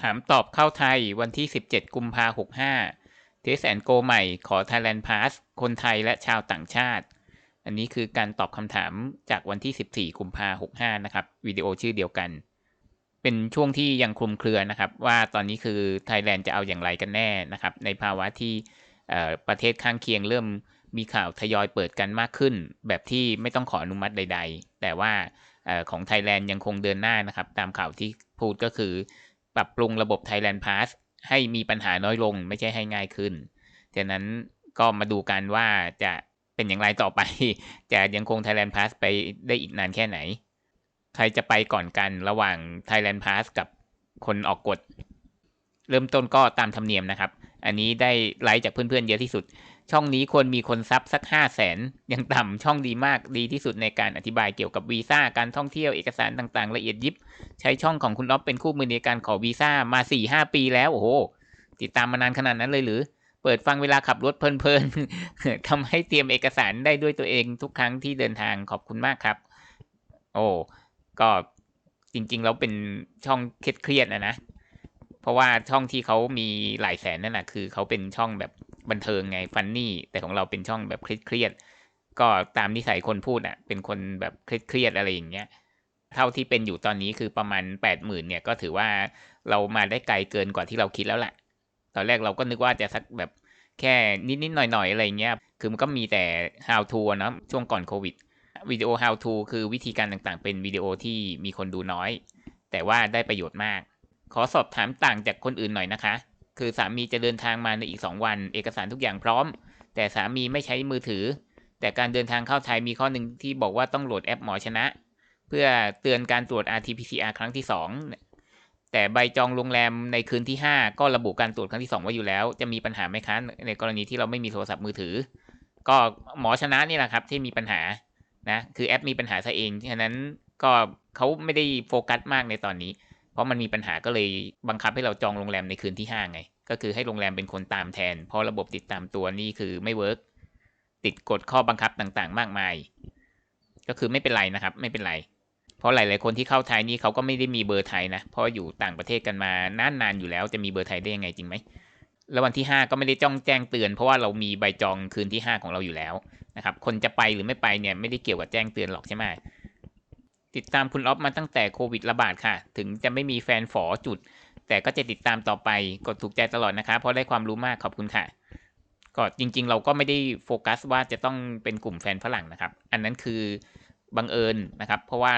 ถามตอบเข้าไทยวันที่ 17 กุมภาหกห้าเทสแอนโกใหม่ขอ Thailand Pass คนไทยและชาวต่างชาติ อันนี้คือการตอบคำถามจากวันที่ 14 กุมภาหกห้านะครับ วิดีโอชื่อเดียวกัน เป็นช่วงที่ยังคลุมเครือนะครับ ว่าตอนนี้คือไทยแลนด์จะเอาอย่างไรกันแน่นะครับ ในภาวะที่ประเทศข้างเคียงเริ่มมีข่าวทยอยเปิดกันมากขึ้น แบบที่ไม่ต้องขออนุมัติใด ๆ แต่ว่าของไทยแลนด์ยังคงเดินหน้านะครับ ตามข่าวที่พูดก็คือ ปรับปรุงระบบ Thailand Pass ให้มีปัญหาน้อยลงไม่ใช่ให้ง่ายขึ้นฉะนั้นก็มาดูกันว่าจะเป็นอย่างไรต่อไป จะยังคง Thailand Pass ไปได้อีกนานแค่ไหน ใครจะไปก่อนกันระหว่าง Thailand Pass กับคนออกกฎ เริ่มต้นก็ตามธรรมเนียมนะครับ อันนี้ได้ไลค์จากเพื่อนๆเยอะที่สุด ช่องนี้ควรมีคนซับสักห้าแสนยังต่ำช่องดีมากดีที่สุดในการอธิบายเกี่ยวกับวีซ่าการท่องเที่ยวเอกสารต่างๆ ละเอียดยิบ ใช้ช่องของคุณอ๊อฟเป็นคู่มือในการขอวีซ่ามาสี่ห้าปีแล้วโอ้โหติดตามมานานขนาดนั้นเลยหรือ เปิดฟังเวลาขับรถเพลินๆทำให้เตรียมเอกสารได้ด้วยตัวเองทุกครั้งที่เดินทางขอบคุณมากครับ โอ้ก็จริงๆแล้วเป็นช่องเครียดนะนะ เพราะว่าช่องที่เขามีหลายแสนนั่นแหะคือเขาเป็นช่องแบบ บันเทิงไงฟันนี่แต่ของเราเป็นช่องแบบเครียดก็ตามนิสัยคนพูดอะ เป็นคนแบบเครียดอะไรอย่างเงี้ยเท่าที่เป็นอยู่ตอนนี้คือประมาณแปดหมื่นเนี่ยก็ถือว่าเรามาได้ไกลเกินกว่าที่เราคิดแล้วแหละตอนแรกเราก็นึกว่าจะสักแบบแค่นิดๆหน่อยๆอะไรเงี้ย คือมันก็มีแต่ how to นะช่วงก่อนโควิดวิดีโอ how to คือวิธีการต่างๆ เป็นวิดีโอที่มีคนดูน้อย แต่ว่าได้ประโยชน์มาก ขอสอบถามต่างจากคนอื่นหน่อยนะคะ คือสามีจะเดินทางมาในอีก 2 วัน เอกสารทุกอย่างพร้อม แต่สามีไม่ใช้มือถือ แต่การเดินทางเข้าไทยมีข้อหนึ่งที่บอกว่าต้องโหลดแอปหมอชนะ เพื่อเตือนการตรวจ RT-PCR ครั้งที่ 2 แต่ใบจองโรงแรมในคืนที่ 5 ก็ระบุการตรวจครั้งที่ 2 ไว้อยู่แล้ว จะมีปัญหาไหมคะในกรณีที่เราไม่มีโทรศัพท์มือถือ ก็หมอชนะนี่แหละครับที่มีปัญหานะคือแอปมีปัญหาซะเองฉะนั้นก็เขาไม่ได้โฟกัสมากในตอนนี้ ราะมันมีปัญหาก็เลยบังคับให้เราจองโรงแรมในคืนที่5ไง ก็คือให้โรงแรมเป็นคนตามแทน เพราะระบบติดตามตัวนี่คือไม่เวิร์กติดกฎข้อบังคับต่างๆ มากมาย ก็คือไม่เป็นไรนะครับ ไม่เป็นไร เพราะหลาย ๆ คนที่เข้าไทยนี่เขาก็ไม่ได้มีเบอร์ไทยนะ เพราะอยู่ต่างประเทศกันมานานๆอยู่แล้วจะมีเบอร์ไทยได้ยังไงจริงไหมแล้ววันที่ 5 ก็ไม่ได้จ้องแจ้งเตือน เพราะว่าเรามีใบจองคืนที่ 5 ของเราอยู่แล้วนะครับ คนจะไปหรือไม่ไปเนี่ยไม่ได้เกี่ยวกับแจ้งเตือนหรอกใช่ไหม ติดตามคุณออฟมาตั้งแต่โควิดระบาดค่ะ ถึงจะไม่มีแฟนฝอจุด แต่ก็จะติดตามต่อไป กดถูกใจตลอดนะคะ เพราะได้ความรู้มากขอบคุณค่ะ ก็จริง ๆ เราก็ไม่ได้โฟกัสว่าจะต้องเป็นกลุ่มแฟนฝรั่งนะครับ อันนั้นคือบังเอิญนะครับ เพราะว่า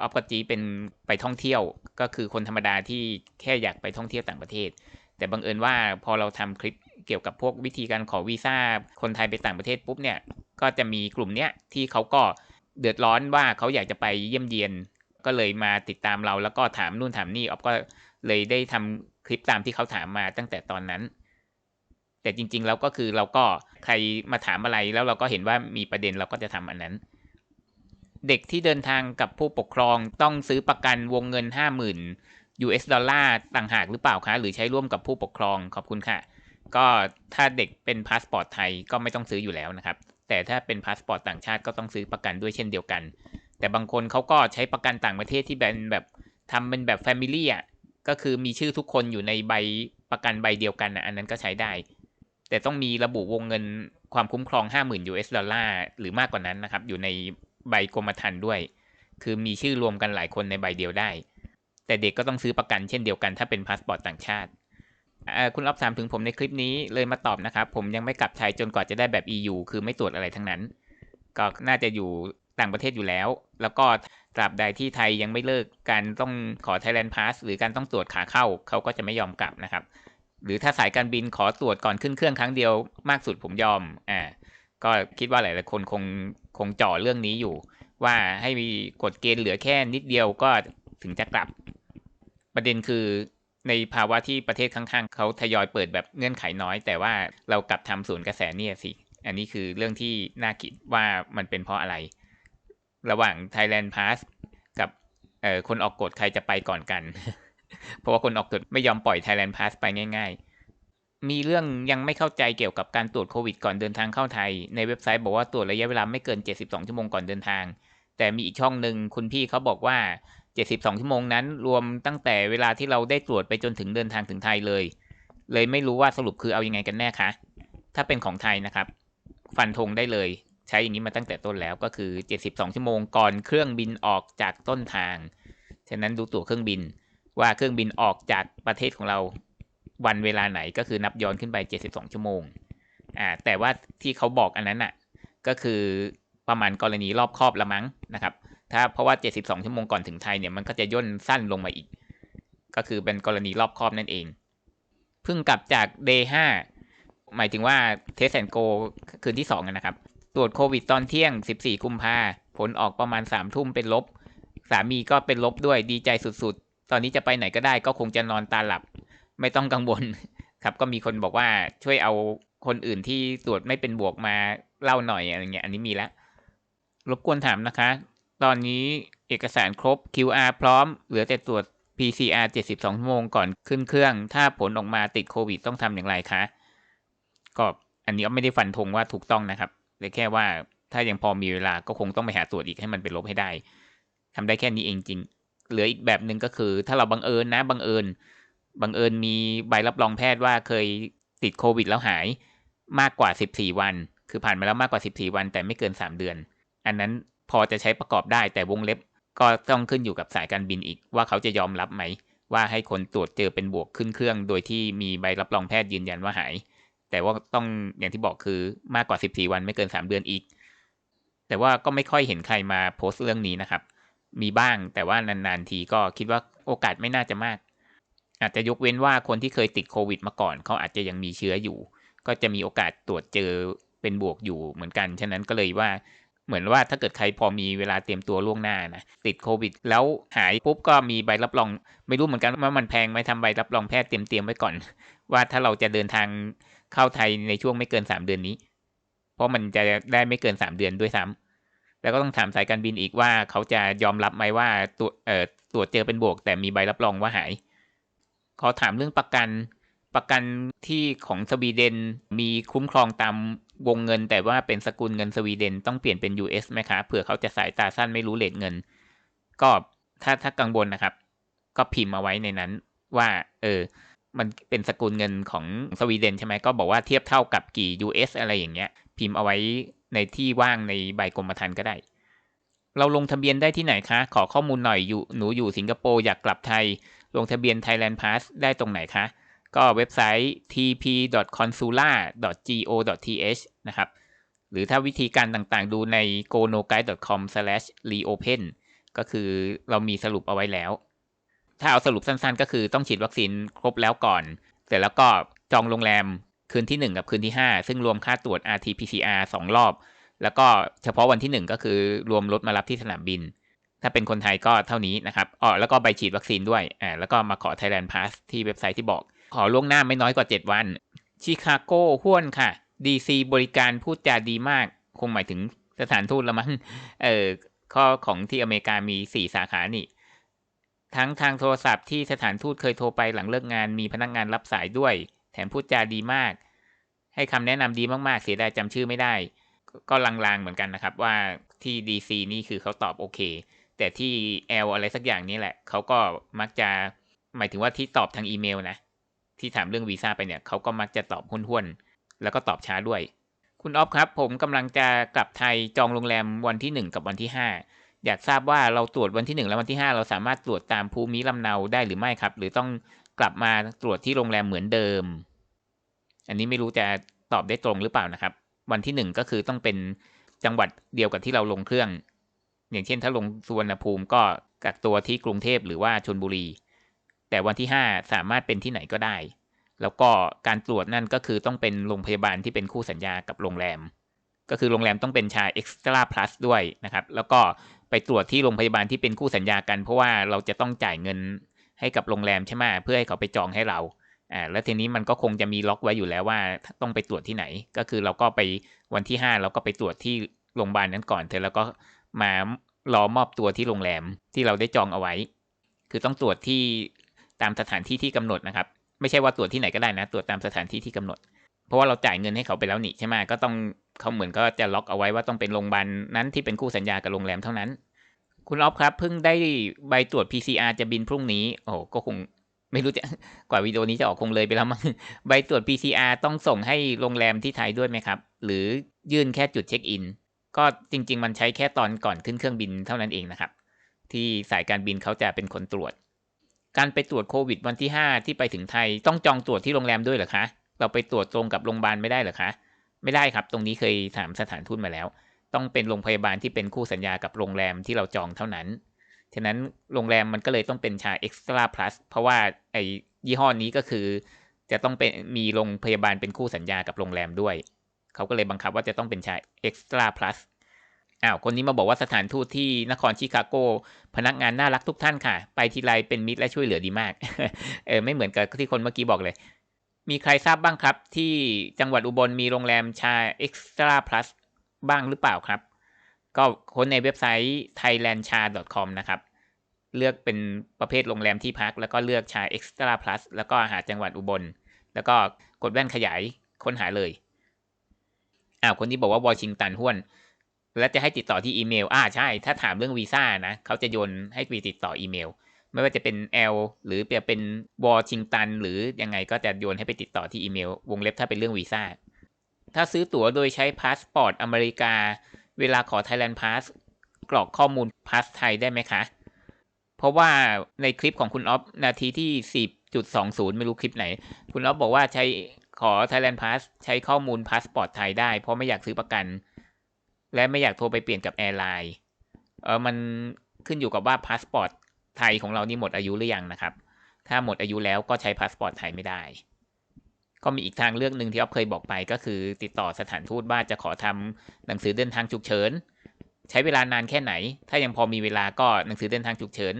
ออฟกจีเป็นไปท่องเที่ยว ก็คือคนธรรมดาที่แค่อยากไปท่องเที่ยวต่างประเทศ แต่บังเอิญว่าพอเราทำคลิปเกี่ยวกับพวกวิธีการขอวีซ่าคนไทยไปต่างประเทศปุ๊บเนี่ย ก็จะมีกลุ่มเนี้ยที่เขาก็ เดือดร้อนว่าเขาอยากจะไปเยี่ยมเยียน ก็เลยมาติดตามเราแล้วก็ถามนู่นถามนี่ออฟก็เลยได้ทำคลิปตามที่เขาถามมาตั้งแต่ตอนนั้น แต่จริง ๆ แล้วก็คือเราก็ใครมาถามอะไรแล้วเราก็เห็นว่ามีประเด็นเราก็จะทำอันนั้น เด็กที่เดินทางกับผู้ปกครองต้องซื้อประกันวงเงินห้าหมื่น US ดอลลาร์ต่างหากหรือเปล่าคะ หรือใช้ร่วมกับผู้ปกครองขอบคุณค่ะ ก็ถ้าเด็กเป็นพาสปอร์ตไทยก็ไม่ต้องซื้ออยู่แล้วนะครับ แต่ถ้าเป็นพาสปอร์ตต่างชาติก็ต้องซื้อประกันด้วยเช่นเดียวกัน แต่บางคนเขาก็ใช้ประกันต่างประเทศที่เป็นแบบทำเป็นแบบแฟมิลี่อะก็คือมีชื่อทุกคนอยู่ในใบประกันใบเดียวกันนะอันนั้นก็ใช้ได้ แต่ต้องมีระบุวงเงินความคุ้มครอง 50,000 US ดอลลาร์หรือมากกว่านั้นนะครับ อยู่ในใบกรมธรรม์ด้วย คือมีชื่อรวมกันหลายคนในใบเดียวได้ แต่เด็กก็ต้องซื้อประกันเช่นเดียวกันถ้าเป็นพาสปอร์ตต่างชาติ คุณรับถามถึงผมในคลิปนี้เลยมาตอบนะครับ ผมยังไม่กลับไทยจนกว่าจะได้แบบ EU คือไม่ตรวจอะไรทั้งนั้น ก็น่าจะอยู่ต่างประเทศอยู่แล้ว แล้วก็ตราบใดที่ไทยยังไม่เลิกการต้องขอ Thailand Pass หรือการต้องตรวจขาเข้าเขาก็จะไม่ยอมกลับนะครับ หรือถ้าสายการบินขอตรวจก่อนขึ้นเครื่องครั้งเดียวมากสุดผมยอมอ่าก็คิดว่าหลายๆคนคงคงจ่อเรื่องนี้อยู่ ว่าให้มีกฎเกณฑ์เหลือแค่นิดเดียวก็ถึงจะกลับ ประเด็นคือ ในภาวะที่ประเทศข้างๆเขาทยอยเปิดแบบเงื่อนไขน้อย แต่ว่าเรากลับทำศูนย์กระแสเนี่ยสิ อันนี้คือเรื่องที่น่าคิดว่ามันเป็นเพราะอะไร ระหว่าง Thailand Pass กับเอ่อคนออกกฎใครจะไปก่อนกัน เพราะว่าคนออกกฎไม่ยอมปล่อย Thailand Pass ไปง่าย ๆ มีเรื่องยังไม่เข้าใจเกี่ยวกับการตรวจโควิดก่อนเดินทางเข้าไทย ในเว็บไซต์บอกว่าตรวจระยะเวลาไม่เกิน 72 ชั่วโมงก่อนเดินทาง แต่มีอีกช่องหนึ่งคุณพี่เขาบอกว่า 72 ชั่วโมงนั้น รวมตั้งแต่เวลาที่เราได้ตรวจไปจนถึงเดินทางถึงไทยเลย เลยไม่รู้ว่าสรุปคือเอายังไงกันแน่คะ ถ้าเป็นของไทยนะครับ ฟันธงได้เลย ใช้อย่างนี้มาตั้งแต่ต้นแล้วก็คือ 72 ชั่วโมงก่อนเครื่องบินออกจากต้นทาง ฉะนั้นดูตั๋วเครื่องบินว่าเครื่องบินออกจากประเทศของเราวันเวลาไหนก็คือนับย้อนขึ้นไป 72 ชั่วโมง อ่า แต่ว่าที่เขาบอกอันนั้นอะ ก็คือประมาณกรณีรอบครอบละมั้งนะครับ ถ้าเพราะว่า 72 ชั่วโมงก่อนถึงไทยเนี่ยมันก็จะย่นสั้นลงมาอีก ก็คือเป็นกรณีรอบครอบนั่นเอง เพิ่งกลับจาก day 5หมายถึงว่าเทสแอนโกคืนที่2นะครับ ตรวจโควิดตอนเที่ยง 14 กุมภาผลออกประมาณ 3 ทุ่มเป็นลบ สามีก็เป็นลบด้วยดีใจสุดๆ ตอนนี้จะไปไหนก็ได้ก็คงจะนอนตาหลับ ไม่ต้องกังวลครับ ก็มีคนบอกว่าช่วยเอาคนอื่นที่ตรวจไม่เป็นบวกมาเล่าหน่อยอะไรเงี้ย อันนี้มีแล้ว รบกวนถามนะคะ ตอนนี้เอกสารครบ QR พร้อม เหลือแต่ตรวจ PCR 72 ชั่วโมงก่อนขึ้นเครื่อง ถ้าผลออกมาติดโควิดต้องทำอย่างไรคะ ก็อันนี้ก็ไม่ได้ฟันธงว่าถูกต้องนะครับแต่แค่ว่าถ้ายังพอมีเวลาก็คงต้องไปหาตรวจอีกให้มันเป็นลบให้ได้ทำได้แค่นี้เองจริง เหลืออีกแบบหนึ่งก็คือ ถ้าเราบังเอิญนะบังเอิญบังเอิญมีใบรับรองแพทย์ว่าเคยติดโควิดแล้วหายมากกว่า 14 วัน คือผ่านมาแล้วมากกว่า 14 วัน แต่ไม่เกิน 3 เดือน อันนั้น พอจะใช้ประกอบได้แต่วงเล็บก็ต้องขึ้นอยู่กับสายการบินอีก ว่าเขาจะยอมรับไหม ว่าให้คนตรวจเจอเป็นบวกขึ้นเครื่อง โดยที่มีใบรับรองแพทย์ยืนยันว่าหาย แต่ว่าต้องอย่างที่บอกคือมากกว่า 14 วันไม่เกิน 3 เดือนอีก แต่ว่าก็ไม่ค่อยเห็นใครมาโพสต์เรื่องนี้นะครับ มีบ้างแต่ว่านานๆทีก็คิดว่าโอกาสไม่น่าจะมาก อาจจะยกเว้นว่าคนที่เคยติดโควิดมาก่อน เขาอาจจะยังมีเชื้ออยู่ ก็จะมีโอกาสตรวจเจอเป็นบวกอยู่เหมือนกัน ฉะนั้นก็เลยว่า เหมือนว่าถ้าเกิดใครพอมีเวลาเตรียมตัวล่วงหน้านะติดโควิด แล้วหายปุ๊บก็มีใบรับรอง ไม่รู้เหมือนกันว่ามันแพงไหมทำใบรับรองแพทย์เตรียมเตรียมไว้ก่อน ว่าถ้าเราจะเดินทางเข้าไทยในช่วงไม่เกินสามเดือนนี้ เพราะมันจะได้ไม่เกินสามเดือนด้วยซ้ำแล้วก็ต้องถามสายการบินอีกว่าเขาจะยอมรับไหมว่าตัวเอ่อตรวจเจอเป็นบวก แต่มีใบรับรองว่าหายขอถามเรื่องประกันประกันที่ของสวีเดนมีคุ้มครองตาม วงเงินแต่ว่าเป็นสกุลเงินสวีเดนต้องเปลี่ยนเป็น US ไหมคะเผื่อเขาจะสายตาสั้นไม่รู้เลทเงิน ก็ถ้าถ้ากังวลนะครับ ก็พิมพ์มาไว้ในนั้นว่า เออ มันเป็นสกุลเงินของสวีเดนใช่ไหมก็บอกว่าเทียบเท่ากับกี่ US อะไรอย่างเงี้ย พิมพ์เอาไว้ในที่ว่างในใบกรมธรรม์ก็ได้ เราลงทะเบียนได้ที่ไหนคะ ขอข้อมูลหน่อยอยู่หนูอยู่สิงคโปร์อยากกลับไทย ลงทะเบียน Thailand Pass ได้ตรงไหนคะ ก็เว็บไซต์ tp.consula.go.th นะครับ หรือถ้าวิธีการต่างๆดูใน gonoguide.com/reopen ก็คือเรามีสรุปเอาไว้แล้ว ถ้าเอาสรุปสั้นๆ ก็คือต้องฉีดวัคซีนครบแล้วก่อน เสร็จแล้วก็จองโรงแรมคืนที่ 1 กับคืนที่ 5 ซึ่งรวมค่าตรวจ RT-PCR 2 รอบ แล้วก็เฉพาะวันที่ 1 ก็คือรวมรถมารับที่สนามบิน ถ้าเป็นคนไทยก็เท่านี้นะครับอ๋อแล้วก็ใบฉีดวัคซีนด้วยอ่าแล้วก็มาขอ Thailand Pass ที่เว็บไซต์ที่บอก ขอล่วงหน้าไม่น้อยกว่า 7 วัน ชิคาโก้ห้วนค่ะ DC บริการพูดจาดีมาก คงหมายถึงสถานทูตละมั้งเออข้อของที่อเมริกามี 4 สาขานี่ ทั้งทางโทรศัพท์ที่สถานทูตเคยโทรไปหลังเลิกงานมีพนักงานรับสายด้วย แถมพูดจาดีมาก ให้คำแนะนำดีมากๆ เสียดายจำชื่อไม่ได้ ก็ลางๆเหมือนกันนะครับว่าที่ DC นี่คือเขาตอบโอเค แต่ที่ L อะไรสักอย่างนี้แหละ เขาก็มักจะหมายถึงว่าที่ตอบทางอีเมลนะ ที่ถามเรื่องวีซ่าไปเนี่ยเขาก็มักจะตอบห้วนๆแล้วก็ตอบช้าด้วย คุณออฟครับ ผมกำลังจะกลับไทยจองโรงแรมวันที่ 1 กับวันที่ 5 อยากทราบว่าเราตรวจวันที่ 1 และวันที่ 5 เราสามารถตรวจตามภูมิลำเนาได้หรือไม่ครับ หรือต้องกลับมาตรวจที่โรงแรมเหมือนเดิม อันนี้ไม่รู้จะตอบได้ตรงหรือเปล่านะครับ วันที่ 1 ก็คือต้องเป็นจังหวัดเดียวกับที่เราลงเครื่อง อย่างเช่นถ้าลงสุวรรณภูมิก็กักตัวที่กรุงเทพหรือว่าชนบุรี แต่วันที่ 5 สามารถเป็นที่ไหนก็ได้ แล้วก็การตรวจนั่นก็คือต้องเป็นโรงพยาบาลที่เป็นคู่สัญญากับโรงแรม ก็คือโรงแรมต้องเป็นชา Extra Plus ด้วยนะครับ แล้วก็ไปตรวจที่โรงพยาบาลที่เป็นคู่สัญญากัน เพราะว่าเราจะต้องจ่ายเงินให้กับโรงแรมใช่ไหมเพื่อให้เขาไปจองให้เราอ่าแล้วทีนี้มันก็คงจะมีล็อกไว้อยู่แล้วว่าต้องไปตรวจที่ไหน ก็คือเราก็ไปวันที่ 5 เราก็ไปตรวจที่โรงพยาบาลนั้นก่อนเสร็จแล้วก็มารอมอบตัวที่โรงแรมที่เราได้จองเอาไว้ คือต้องตรวจที่ ตามสถานที่ที่กำหนดนะครับ ไม่ใช่ว่าตรวจที่ไหนก็ได้นะ ตรวจตามสถานที่ที่กำหนด เพราะว่าเราจ่ายเงินให้เขาไปแล้วนี่ใช่ไหมก็ต้องเขาเหมือนก็จะล็อกเอาไว้ว่าต้องเป็นโรงพยาบาลนั้นที่เป็นคู่สัญญากับโรงแรมเท่านั้น คุณออฟครับเพิ่งได้ใบตรวจ PCR จะบินพรุ่งนี้ โอ้ก็คงไม่รู้จะกว่าวิดีโอนี้จะออกคงเลยไปแล้วมั้งใบตรวจ PCR ต้องส่งให้โรงแรมที่ไทยด้วยไหมครับ หรือยื่นแค่จุดเช็คอิน ก็จริง ๆ มันใช้แค่ตอนก่อนขึ้นเครื่องบินเท่านั้นเองนะครับ ที่สายการบินเขาจะเป็นคนตรวจ การไปตรวจโควิดวันที่ 5 ที่ไปถึงไทยต้องจองตรวจที่โรงแรมด้วยเหรอคะ เราไปตรวจตรงกับโรงพยาบาลไม่ได้เหรอคะ ไม่ได้ครับ ตรงนี้เคยถามสถานทูตมาแล้ว ต้องเป็นโรงพยาบาลที่เป็นคู่สัญญากับโรงแรมที่เราจองเท่านั้น ฉะนั้นโรงแรมมันก็เลยต้องเป็นชา Extra Plus เพราะว่าไอ้ยี่ห้อนี้ก็คือ จะต้องเป็นมีโรงพยาบาลเป็นคู่สัญญากับโรงแรมด้วย เขาก็เลยบังคับว่าจะต้องเป็นชา Extra Plus อ้าวคนนี้มาบอกว่าสถานทูตที่นครชิคาโก พนักงานน่ารักทุกท่านค่ะ ไปทีไรเป็นมิตรและช่วยเหลือดีมากเออไม่เหมือนกับที่คนเมื่อกี้บอกเลย มีใครทราบบ้างครับ ที่จังหวัดอุบลมีโรงแรมชา Extra Plus บ้างหรือเปล่าครับ ก็ค้นในเว็บไซต์ thailandcha.com นะครับ เลือกเป็นประเภทโรงแรมที่พัก แล้วก็เลือกชา Extra Plus แล้วก็หาจังหวัดอุบล แล้วก็กดแว่นขยายค้นหาเลยอ้าวคนที่บอกว่าวอชิงตันห้วน แล้วจะให้ติดต่อที่อีเมล อ่าใช่ ถ้าถามเรื่องวีซ่านะ เขาจะโยนให้ไปติดต่ออีเมล ไม่ว่าจะเป็น L หรือจะเป็นวอชิงตันหรือยังไงก็จะโยนให้ไปติดต่อที่อีเมล วงเล็บถ้าเป็นเรื่องวีซ่า ถ้าซื้อตั๋วโดยใช้พาสปอร์ตอเมริกา เวลาขอ Thailand Pass กรอกข้อมูลพาสไทยได้ไหมคะ เพราะว่าในคลิปของคุณออฟนาทีที่ 10.20 ไม่รู้คลิปไหน คุณออฟบอกว่าใช้ขอ Thailand Pass ใช้ข้อมูลพาสปอร์ตไทยได้ เพราะไม่อยากซื้อประกัน และไม่อยากโทรไปเปลี่ยนกับแอร์ไลน์เออมันขึ้นอยู่กับว่าพาสปอร์ตไทยของเรานี่หมดอายุหรือยังนะครับ ถ้าหมดอายุแล้วก็ใช้พาสปอร์ตไทยไม่ได้ ก็มีอีกทางเลือกหนึ่งที่อ๊อฟเคยบอกไปก็คือ ติดต่อสถานทูตว่าจะขอทำหนังสือเดินทางฉุกเฉิน ใช้เวลานานแค่ไหน ถ้ายังพอมีเวลาก็หนังสือเดินทางฉุกเฉิน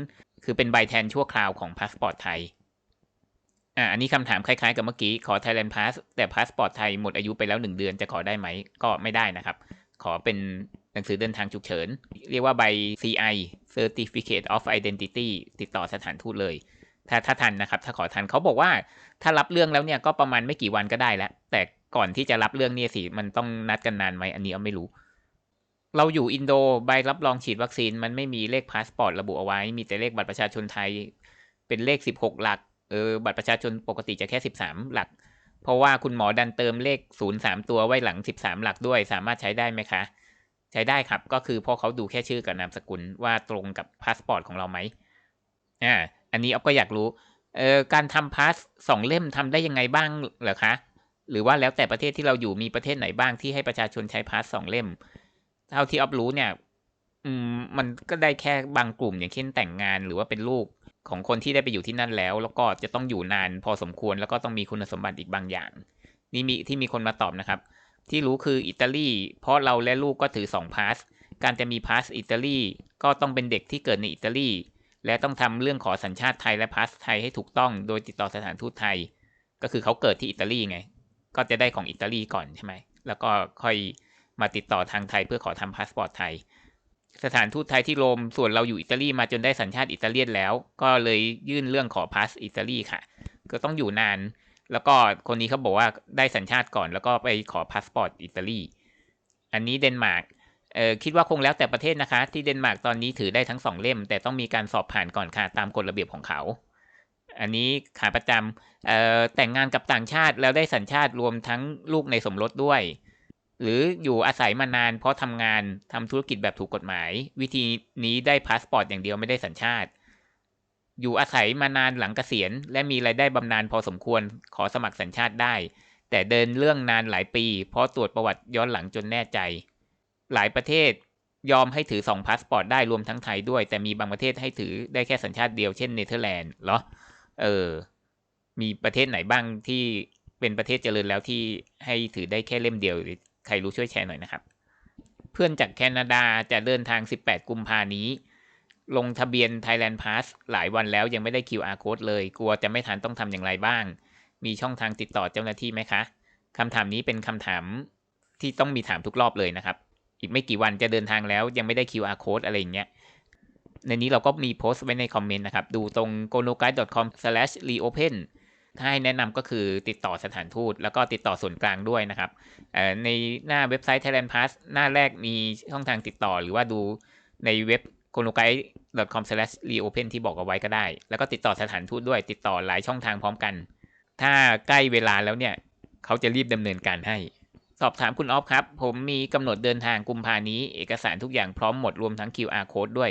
คือเป็นใบแทนชั่วคราวของพาสปอร์ตไทยอ่าอันนี้คำถามคล้ายๆกับเมื่อกี้ขอ Thailand Pass แต่พาสปอร์ตไทยหมดอายุไปแล้ว 1 เดือนจะขอได้ไหมก็ไม่ได้นะครับ ขอเป็นหนังสือเดินทางฉุกเฉิน เรียกว่าใบ CI Certificate of Identity ติดต่อสถานทูตเลย ถ้าถ้าทันนะครับ ถ้าขอทันเขาบอกว่าถ้ารับเรื่องแล้วเนี่ยก็ประมาณไม่กี่วันก็ได้แล้ว แต่ก่อนที่จะรับเรื่องเนี่ยสิ มันต้องนัดกันนานไหมอันนี้เอาไม่รู้ เราอยู่อินโดใบรับรองฉีดวัคซีน มันไม่มีเลขพาสปอร์ตระบุเอาไว้ มีแต่เลขบัตรประชาชนไทย เป็นเลข 16 หลักเออบัตรประชาชนปกติจะแค่ 13 หลัก เพราะว่าคุณหมอดันเติมเลข 0 3 ตัวไว้หลัง 13 หลักด้วย สามารถใช้ได้ไหมคะ ใช้ได้ครับก็คือพอเขาดูแค่ชื่อกับนามสกุลว่าตรงกับพาสปอร์ตของเราไหมอ่าอันนี้อ๊อฟก็อยากรู้เอ่อการทำพาสสองเล่มทำได้ยังไงบ้างเหรอคะหรือว่าแล้วแต่ประเทศที่เราอยู่มีประเทศไหนบ้างที่ให้ประชาชนใช้พาสสองเล่ม เท่าที่อ๊อฟรู้เนี่ย อืมมันก็ได้แค่บางกลุ่มอย่างเช่นแต่งงานหรือว่าเป็นลูก ของคนที่ได้ไปอยู่ที่นั่นแล้ว แล้วก็จะต้องอยู่นานพอสมควรแล้วก็ต้องมีคุณสมบัติอีกบางอย่าง นี่มีที่มีคนมาตอบนะครับ ที่รู้คืออิตาลีเพราะเราและลูกก็ถือ2พาสการจะมีพาสอิตาลีก็ต้องเป็นเด็กที่เกิดในอิตาลีและต้องทำเรื่องขอสัญชาติไทยและพาสไทยให้ถูกต้องโดยติดต่อสถานทูตไทย ก็คือเขาเกิดที่อิตาลีไง ก็จะได้ของอิตาลีก่อนใช่ไหมแล้วก็ค่อยมาติดต่อทางไทยเพื่อขอทำพาสปอร์ตไทย สถานทูตไทยที่โรมส่วนเราอยู่อิตาลีมาจนได้สัญชาติอิตาเลียนแล้ว ก็เลยยื่นเรื่องขอพาสอิตาลีค่ะ ก็ต้องอยู่นาน แล้วก็คนนี้เขาบอกว่าได้สัญชาติก่อนแล้วก็ไปขอพาสปอร์ตอิตาลี อันนี้เดนมาร์กเออคิดว่าคงแล้วแต่ประเทศนะคะ ที่เดนมาร์กตอนนี้ถือได้ทั้งสองเล่ม แต่ต้องมีการสอบผ่านก่อนค่ะตามกฎระเบียบของเขา อันนี้ขาประจำเอ่อแต่งงานกับต่างชาติแล้วได้สัญชาติรวมทั้งลูกในสมรสด้วย หรืออยู่อาศัยมานานเพราะทำงานทำธุรกิจแบบถูกกฎหมาย วิธีนี้ได้พาสปอร์ตอย่างเดียวไม่ได้สัญชาติ อยู่อาศัยมานานหลังเกษียณ และมีรายได้บำนาญพอสมควรขอสมัครสัญชาติได้ แต่เดินเรื่องนานหลายปี เพราะตรวจประวัติย้อนหลังจนแน่ใจ หลายประเทศยอมให้ถือ2พาสปอร์ตได้รวมทั้งไทยด้วย แต่มีบางประเทศให้ถือได้แค่สัญชาติเดียวเช่นเนเธอร์แลนด์เหรอเออ มีประเทศไหนบ้างที่เป็นประเทศเจริญแล้วที่ให้ถือได้แค่เล่มเดียวหรื ใครรู้ช่วยแชร์หน่อยนะครับ เพื่อนจากแคนาดาจะเดินทาง 18 กุมภานี้ ลงทะเบียน Thailand Pass หลายวันแล้วยังไม่ได้ QR code เลย กลัวจะไม่ทันต้องทำอย่างไรบ้าง มีช่องทางติดต่อเจ้าหน้าที่ไหมคะคำถามนี้เป็นคำถามที่ต้องมีถามทุกรอบเลยนะครับ อีกไม่กี่วันจะเดินทางแล้วยังไม่ได้ QR code อะไรอย่างเงี้ยในนี้เราก็มีโพสต์ไว้ในคอมเมนต์นะครับ ดูตรง g o n o g u i d e c o m r e o p e n ถ้าให้แนะนำก็คือติดต่อสถานทูต แล้วก็ติดต่อส่วนกลางด้วยนะครับในหน้าเว็บไซต์ Thailand Pass หน้าแรกมีช่องทางติดต่อหรือว่าดูในเว็บ k o n o k a i c o m r e o p e n ที่บอกเอาไว้ก็ได้ แล้วก็ติดต่อสถานทูตด้วย ติดต่อหลายช่องทางพร้อมกัน ถ้าใกล้เวลาแล้วเนี่ย เขาจะรีบดำเนินการให้ สอบถามคุณออฟครับ ผมมีกำหนดเดินทางกุมภานี้ เอกสารทุกอย่างพร้อมหมดรวมทั้ง QR code ด้วย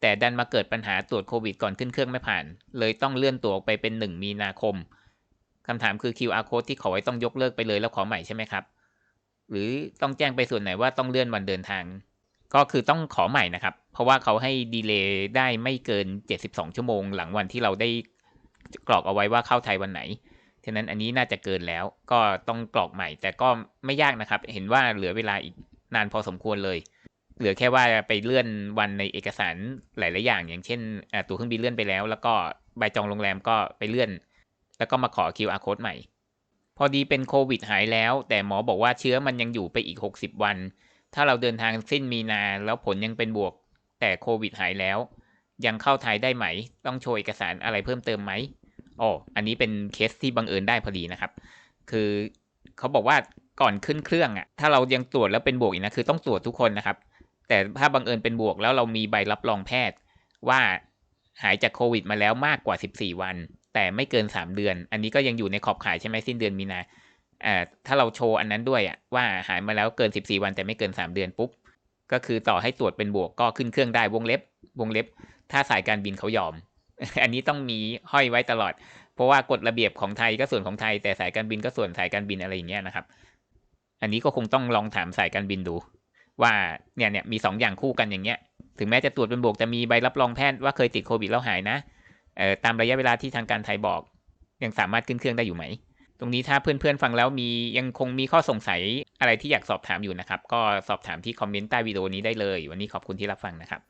แต่ดันมาเกิดปัญหาตรวจโควิดก่อนขึ้นเครื่องไม่ผ่าน เลยต้องเลื่อนตัวออกไปเป็น 1 มีนาคม คำถามคือ QR code ที่ขอไว้ต้องยกเลิกไปเลยแล้วขอใหม่ใช่ไหมครับ หรือต้องแจ้งไปส่วนไหนว่าต้องเลื่อนวันเดินทาง ก็คือต้องขอใหม่นะครับ เพราะว่าเขาให้ดีเลย์ได้ไม่เกิน 72 ชั่วโมง หลังวันที่เราได้กรอกเอาไว้ว่าเข้าไทยวันไหน ฉะนั้นอันนี้น่าจะเกินแล้ว ก็ต้องกรอกใหม่ แต่ก็ไม่ยากนะครับ เห็นว่าเหลือเวลาอีกนานพอสมควรเลย เหลือแค่ว่าไปเลื่อนวันในเอกสารหลาย ๆ อย่าง อย่างเช่นตั๋วเครื่องบินเลื่อนไปแล้ว แล้วก็ใบจองโรงแรมก็ไปเลื่อน แล้วก็มาขอ QR code ใหม่ พอดีเป็นโควิดหายแล้ว แต่หมอบอกว่าเชื้อมันยังอยู่ไปอีก 60 วัน ถ้าเราเดินทางสิ้นมีนาแล้วผลยังเป็นบวก แต่โควิดหายแล้ว ยังเข้าไทยได้ไหม ต้องโชว์เอกสารอะไรเพิ่มเติมไหมอ๋ออันนี้เป็นเคสที่บังเอิญได้พอดีนะครับ คือเขาบอกว่าก่อนขึ้นเครื่องอะ ถ้าเรายังตรวจแล้วเป็นบวกอีกนะคือต้องตรวจทุกคนนะครับ แต่ถ้าบังเอิญเป็นบวกแล้วเรามีใบรับรองแพทย์ ว่าหายจากโควิดมาแล้วมากกว่า 14 วัน แต่ไม่เกิน3เดือน อันนี้ก็ยังอยู่ในขอบขายใช่ไหมสิ้นเดือนมีนาอ่าถ้าเราโชว์อันนั้นด้วยอะว่าหายมาแล้วเกิน14วันแต่ไม่เกิน3เดือนปุ๊บก็คือต่อให้ตรวจเป็นบวกก็ขึ้นเครื่องได้วงเล็บ วงเล็บ ถ้าสายการบินเขายอม อันนี้ต้องมีห้อยไว้ตลอด เพราะว่ากฎระเบียบของไทยก็ส่วนของไทย แต่สายการบินก็ส่วนสายการบินอะไรอย่างเงี้ยนะครับ อันนี้ก็คงต้องลองถามสายการบินดู ว่าเนี่ยเนี่ยมีสองอย่างคู่กันอย่างเงี้ย ถึงแม้จะตรวจเป็นบวกแต่มีใบรับรองแพทย์ว่าเคยติดโควิดแล้วหายนะ เอ่อตามระยะเวลาที่ทางการไทยบอก ยังสามารถขึ้นเครื่องได้อยู่ไหม ตรงนี้ถ้าเพื่อนๆฟังแล้วมียังคงมีข้อสงสัยอะไรที่อยากสอบถามอยู่นะครับ ก็สอบถามที่คอมเมนต์ใต้วิดีโอนี้ได้เลย วันนี้ขอบคุณที่รับฟังนะครับ